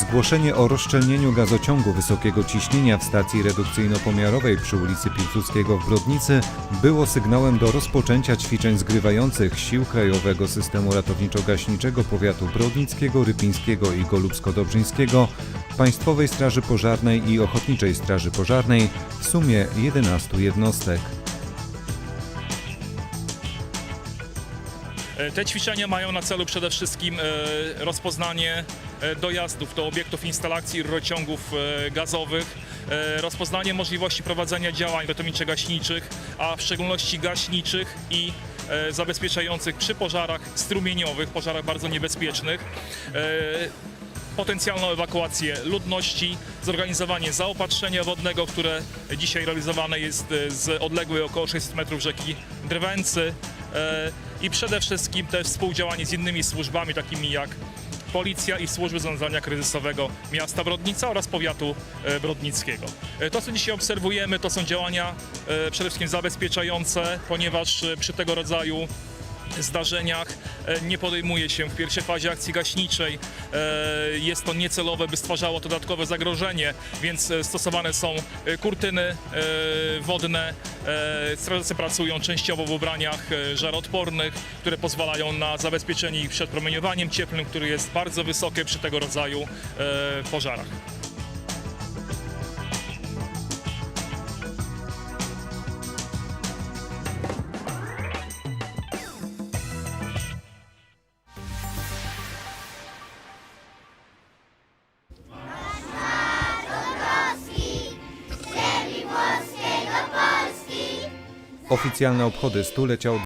Zgłoszenie o rozszczelnieniu gazociągu wysokiego ciśnienia w stacji redukcyjno-pomiarowej przy ulicy Pilsudskiego w Brodnicy było sygnałem do rozpoczęcia ćwiczeń zgrywających sił Krajowego Systemu Ratowniczo-Gaśniczego Powiatu Brodnickiego, Rypińskiego i Golubsko-Dobrzyńskiego, Państwowej Straży Pożarnej i Ochotniczej Straży Pożarnej w sumie 11 jednostek. Te ćwiczenia mają na celu przede wszystkim e, rozpoznanie e, dojazdów do obiektów instalacji rurociągów e, gazowych, e, rozpoznanie możliwości prowadzenia działań ratowniczo-gaśniczych, a w szczególności gaśniczych i e, zabezpieczających przy pożarach strumieniowych, pożarach bardzo niebezpiecznych. E, potencjalną ewakuację ludności, zorganizowanie zaopatrzenia wodnego, które dzisiaj realizowane jest e, z odległej około 600 metrów rzeki Drwęcy e, i przede wszystkim też współdziałanie z innymi służbami takimi jak Policja i Służby Zarządzania Kryzysowego miasta Brodnica oraz powiatu e, brodnickiego. E, To, co dzisiaj obserwujemy, to są działania e, przede wszystkim zabezpieczające, ponieważ e, przy tego rodzaju zdarzeniach e, nie podejmuje się w pierwszej fazie akcji gaśniczej. E, Jest to niecelowe, by stwarzało dodatkowe zagrożenie, więc e, stosowane są e, kurtyny e, wodne. E, Strażacy pracują częściowo w ubraniach e, żaroodpornych, które pozwalają na zabezpieczenie ich przed promieniowaniem cieplnym, które jest bardzo wysokie przy tego rodzaju e, pożarach. Oficjalne obchody stulecia